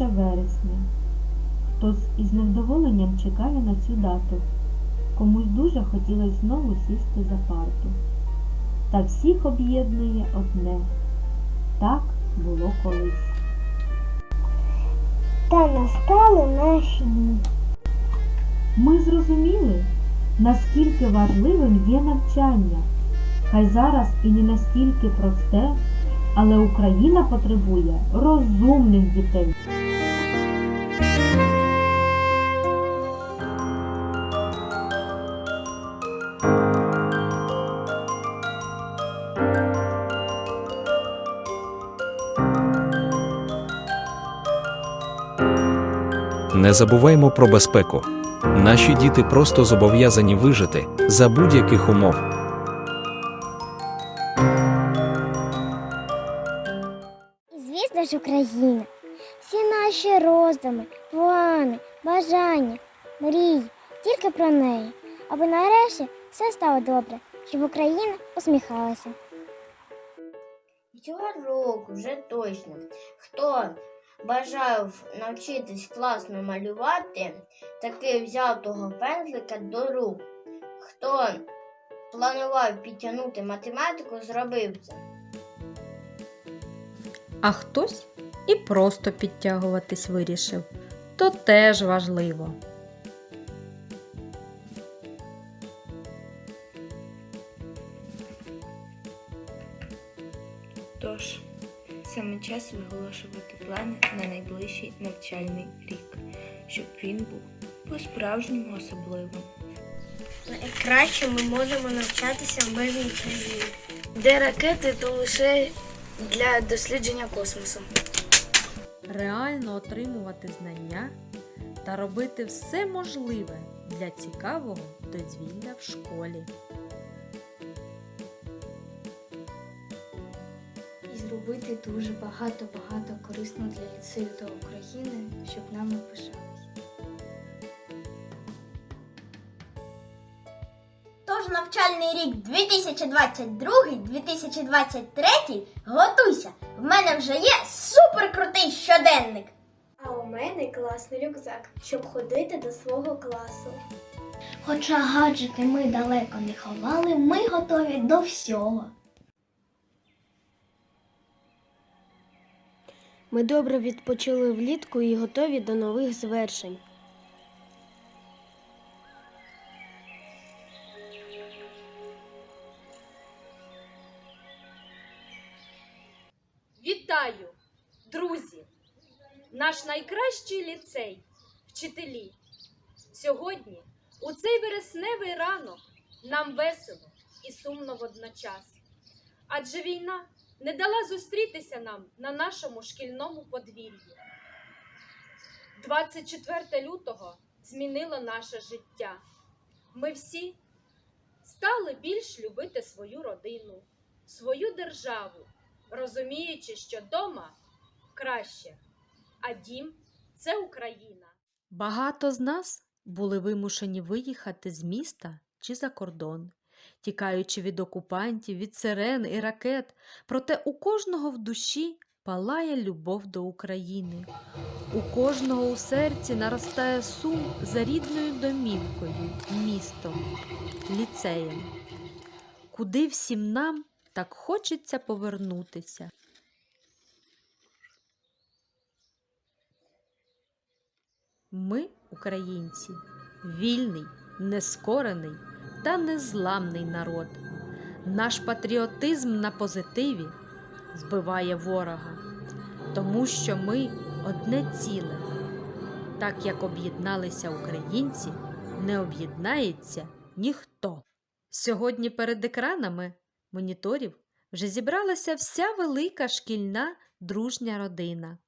вересня. Хтось із невдоволенням чекає на цю дату. Комусь дуже хотілося знову сісти за парту. Та всіх об'єднує одне. Так було колись. Та настали наші дні. Ми зрозуміли, наскільки важливим є навчання. Хай зараз і не настільки просте, але Україна потребує розумних дітей. Не забуваймо про безпеку. Наші діти просто зобов'язані вижити за будь-яких умов. Звісно ж Україна. Всі наші роздуми, плани, бажання, мрії тільки про неї, аби нарешті все стало добре, щоб Україна усміхалася. Цього року вже точно. Хто бажав навчитись класно малювати, таки взяв того пензлика до рук. Хто планував підтягнути математику, зробив це. А хтось і просто підтягуватись вирішив. То теж важливо. Тож, саме час виголошувати плани на найближчий навчальний рік, щоб він був по-справжньому особливим. Найкраще ми можемо навчатися в мирній країні. де ракети то лише для дослідження космосу. Реально отримувати знання та робити все можливе для цікавого дозвілля в школі. і зробити дуже багато-багато корисного для ліцею та України, щоб нами пишались. Навчальний рік 2022-2023 готуйся! В мене вже є суперкрутий щоденник! А у мене класний рюкзак, щоб ходити до свого класу. Хоча гаджети ми далеко не ховали, ми готові до всього. Ми добре відпочили влітку і готові до нових звершень. Друзі! Наш найкращий ліцей, вчителі. Сьогодні, у цей вересневий ранок, нам весело і сумно водночас. Адже війна не дала зустрітися нам на нашому шкільному подвір'ї. 24 лютого змінило наше життя. Ми всі стали більш любити свою родину, свою державу розуміючи, що дома краще, а дім це Україна. Багато з нас були вимушені виїхати з міста чи за кордон, тікаючи від окупантів, від сирен і ракет, проте у кожного в душі палає любов до України. У кожного у серці наростає сум за рідною домівкою, містом, ліцеєм, куди всім нам так хочеться повернутися. Ми, українці, вільний, нескорений та незламний народ. Наш патріотизм на позитиві збиває ворога, тому що ми одне ціле. Так як об'єдналися українці, не об'єднається ніхто. Сьогодні перед екранами моніторів вже зібралася вся велика шкільна дружня родина.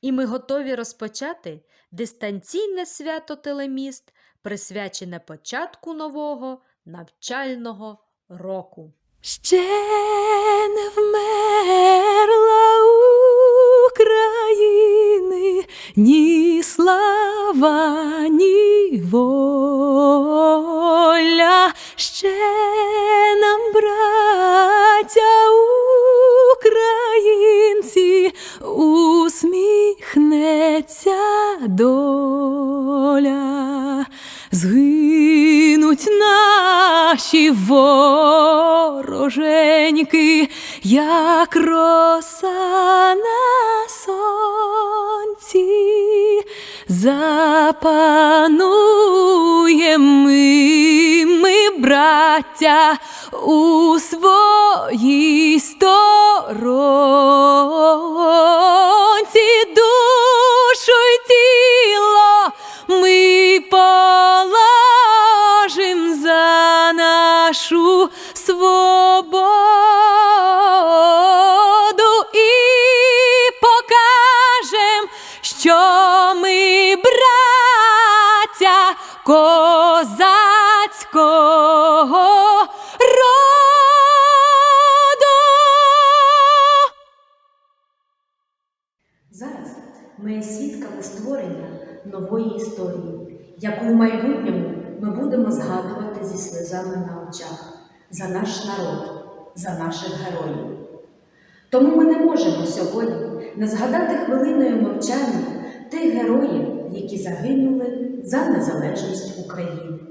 І ми готові розпочати дистанційне свято Телеміст, присвячене початку нового навчального року. Ще не вмерла України ні слава, ні воля. Наші вороженьки, як роса на сонці, запануєм ми, ми, браття, у своїй сторонці ми є свідками створення нової історії, яку в майбутньому ми будемо згадувати зі сльозами на очах за наш народ, за наших героїв. Тому ми не можемо сьогодні не згадати хвилиною мовчання тих героїв, які загинули за незалежність України.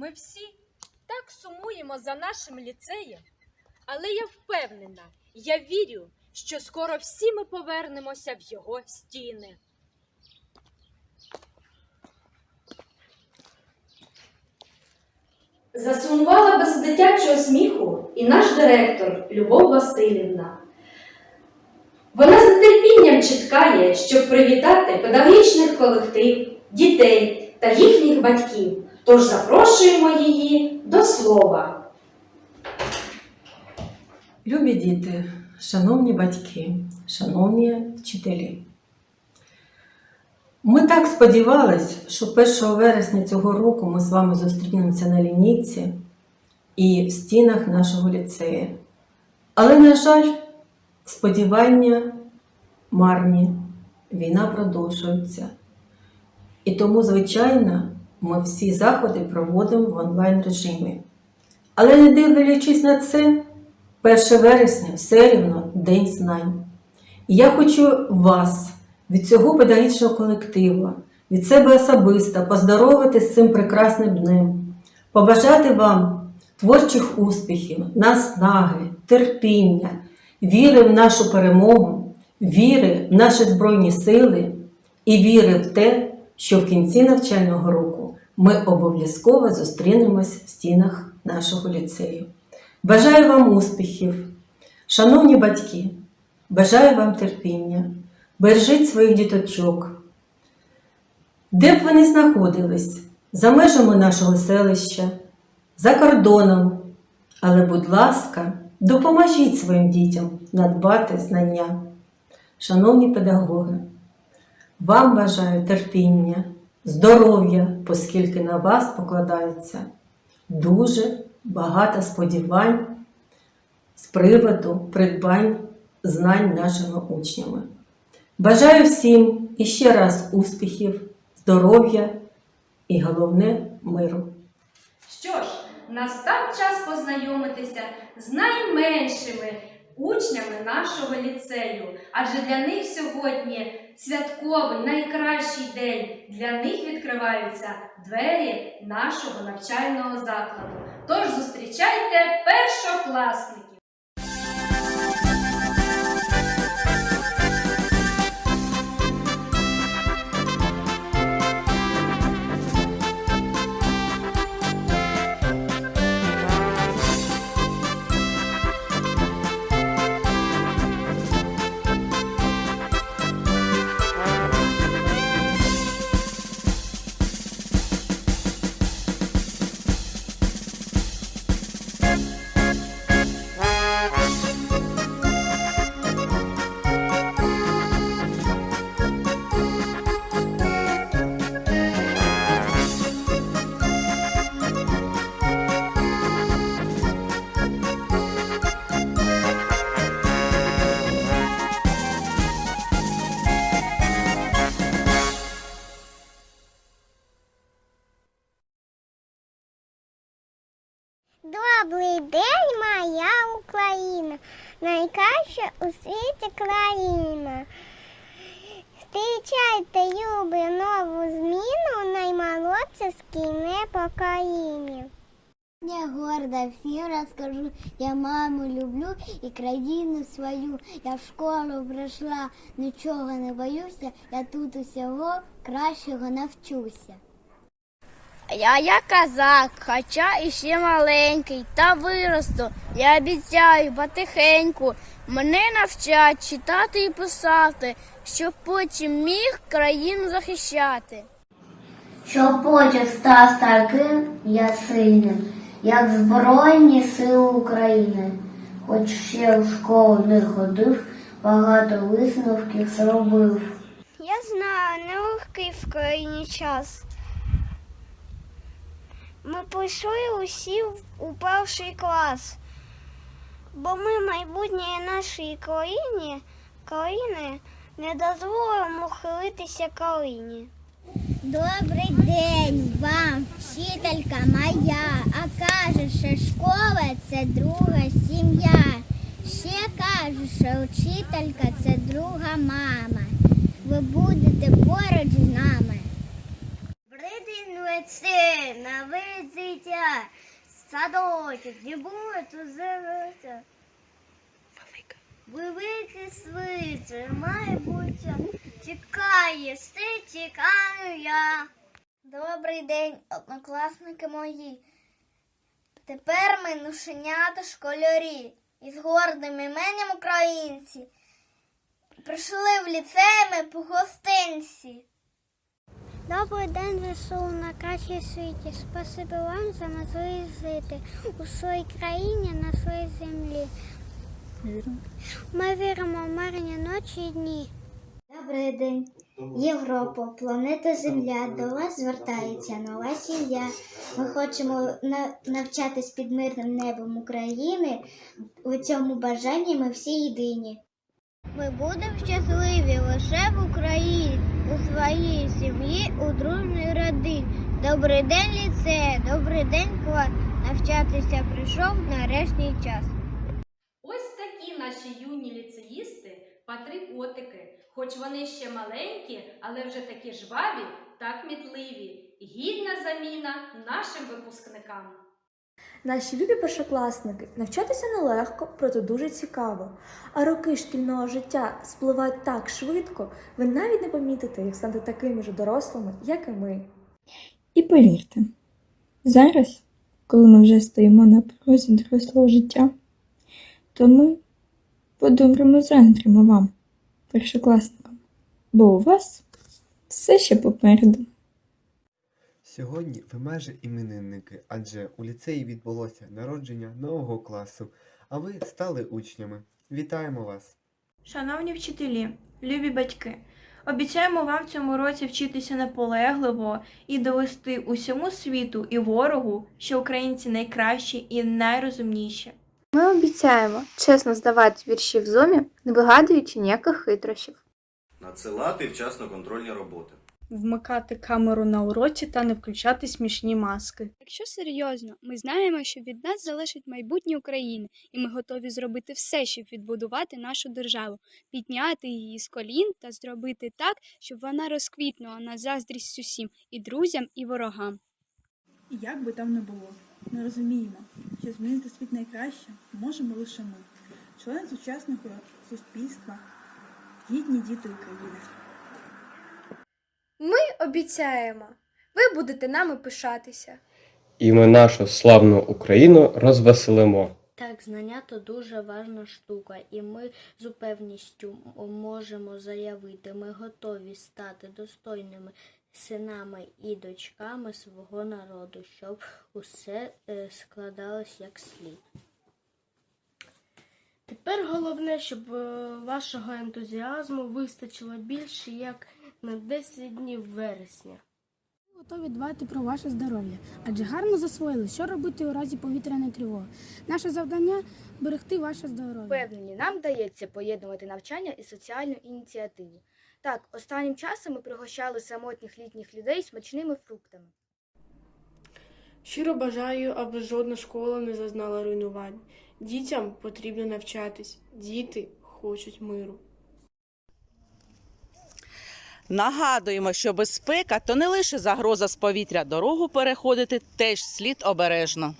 Ми всі так сумуємо за нашим ліцеєм, але я впевнена, я вірю, що скоро всі ми повернемося в його стіни. Засумувала без дитячого сміху і наш директор Любов Васильівна. Вона з нетерпінням чекає, щоб привітати педагогічних колектив, дітей та їхніх батьків. Тож запрошуємо її до слова. Любі діти, шановні батьки, шановні вчителі. Ми так сподівались, що 1 вересня цього року ми з вами зустрінемося на лінійці і в стінах нашого ліцею. Але, на жаль, сподівання марні, війна продовжується. І тому, звичайно, ми всі заходи проводимо в онлайн режимі. Але не дивлячись на це, 1 вересня все рівно День знань. І я хочу вас від цього педагогічного колективу, від себе особисто поздоровити з цим прекрасним днем, побажати вам творчих успіхів, наснаги, терпіння, віри в нашу перемогу, віри в наші Збройні сили і віри в те, що в кінці навчального року ми обов'язково зустрінемось в стінах нашого ліцею. Бажаю вам успіхів, шановні батьки, бажаю вам терпіння, бережіть своїх діточок. Де б ви не знаходились, за межами нашого селища, за кордоном, але, будь ласка, допоможіть своїм дітям надбати знання. Шановні педагоги, вам бажаю терпіння, здоров'я, оскільки на вас покладається дуже багато сподівань з приводу придбань знань нашими учнями. Бажаю всім іще раз успіхів, здоров'я і головне миру. Що ж, настав час познайомитися з найменшими учнями нашого ліцею, адже для них сьогодні святковий найкращий день. Для них відкриваються двері нашого навчального закладу. Тож зустрічайте першокласників! Добрий день, моя Україна, найкраща у світі країна. Зустрічайте, любі, нову зміну, наймолодше скине покоління. Я горда всім розкажу, я маму люблю і країну свою. Я в школу прийшла, нічого не боюся, я тут усього кращого навчуся. Я я козак, хоча іще маленький, та виросту. Я обіцяю потихеньку. Мене навчать читати і писати, щоб потім міг країну захищати. Щоб потім став таким я сильним, як Збройні Сили України. Хоч ще в школу не ходив, багато висновків зробив. Я знаю, нелегкий в країні час. Ми прийшли усі у перший клас, бо ми майбутнє нашої країні, країни не дозволимо хилитися країні. Добрий день вам, вчителька моя, а каже, що школа це друга сім'я. Ще кажу, що вчителька це друга мама. Ви будете поруч з нами. Лице, нове дитя, садочок, не буде зелиця. Великий свице, майбуття, чекає, все чекаю я. Добрий день, однокласники мої. Тепер ми нушенята школярі із гордим іменем українці. Прийшли в ліцей ми по гостинці. Добрий день, ВСУ, на кращій світі. Спасибі вам за можливість жити у своїй країні, на своїй землі. Ми віримо в мирні ночі і дні. Добрий день, Європа, планета Земля. До вас звертається нова сім'я. Ми хочемо навчатись під мирним небом України. У цьому бажанні ми всі єдині. Ми будемо щасливі лише в Україні, у своїй сім'ї, у дружній родині. Добрий день, ліце, добрий день, клас. Навчатися прийшов нарешті час. Ось такі наші юні ліцеїсти, патріотики, хоч вони ще маленькі, але вже такі жваві та кмітливі. Гідна заміна нашим випускникам. Наші любі першокласники навчатися нелегко, проте дуже цікаво. А роки шкільного життя спливають так швидко, ви навіть не помітите, як станете такими ж дорослими, як і ми. І повірте, зараз, коли ми вже стоїмо на порозі дорослого життя, то ми по-доброму заздримо вам, першокласникам, бо у вас все ще попереду. Сьогодні ви майже іменинники, адже у ліцеї відбулося народження нового класу, а ви стали учнями. Вітаємо вас! Шановні вчителі, любі батьки, обіцяємо вам в цьому році вчитися наполегливо і довести усьому світу і ворогу, що українці найкращі і найрозумніші. Ми обіцяємо чесно здавати вірші в зумі, не вигадуючи ніяких хитрощів. Надсилати вчасно контрольні роботи. Вмикати камеру на уроці та не включати смішні маски. Якщо серйозно, ми знаємо, що від нас залежить майбутнє України, і ми готові зробити все, щоб відбудувати нашу державу, підняти її з колін та зробити так, щоб вона розквітнула на заздрість усім і друзям, і ворогам. І як би там не було, ми розуміємо, що змінити світ найкраще можемо лише ми, члени сучасного суспільства, гідні діти України. Ми обіцяємо, ви будете нами пишатися. І ми нашу славну Україну розвеселимо. Так, знання то дуже важна штука, і ми з упевністю можемо заявити, ми готові стати достойними синами і дочками свого народу, щоб усе е, складалось як слід. Тепер головне, щоб е, вашого ентузіазму вистачило більше як на 10 днів вересня. Готові дбати про ваше здоров'я, адже гарно засвоїли, що робити у разі повітряної тривоги. Наше завдання берегти ваше здоров'я. Впевнені, нам вдається поєднувати навчання і соціальну ініціативу. Так, останнім часом ми пригощали самотніх літніх людей смачними фруктами. Щиро бажаю, аби жодна школа не зазнала руйнувань. Дітям потрібно навчатись. Діти хочуть миру. Нагадуємо, що безпека то не лише загроза з повітря. Дорогу переходити теж слід обережно.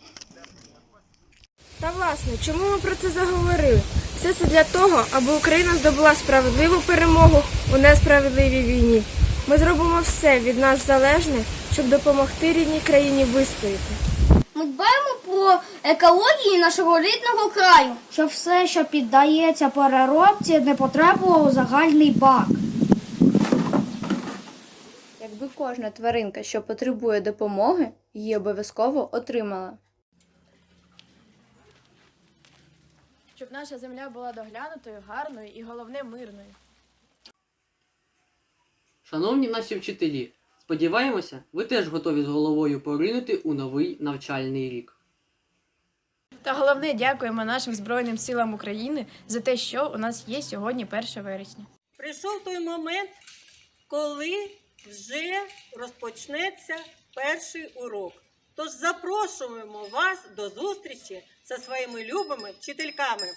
Та власне, чому ми про це заговорили? Все це для того, аби Україна здобула справедливу перемогу у несправедливій війні. Ми зробимо все від нас залежне, щоб допомогти рідній країні вистояти. Ми дбаємо про екологію нашого рідного краю, щоб все, що піддається переробці, не потрапило у загальний бак. Якби кожна тваринка, що потребує допомоги, її обов'язково отримала. Щоб наша земля була доглянутою, гарною і головне мирною. Шановні наші вчителі, сподіваємося, ви теж готові з головою поринути у новий навчальний рік. Та головне дякуємо нашим Збройним силам України за те, що у нас є сьогодні 1 вересня. Прийшов той момент, коли вже розпочнеться перший урок. Тож запрошуємо вас до зустрічі зі своїми любими вчительками.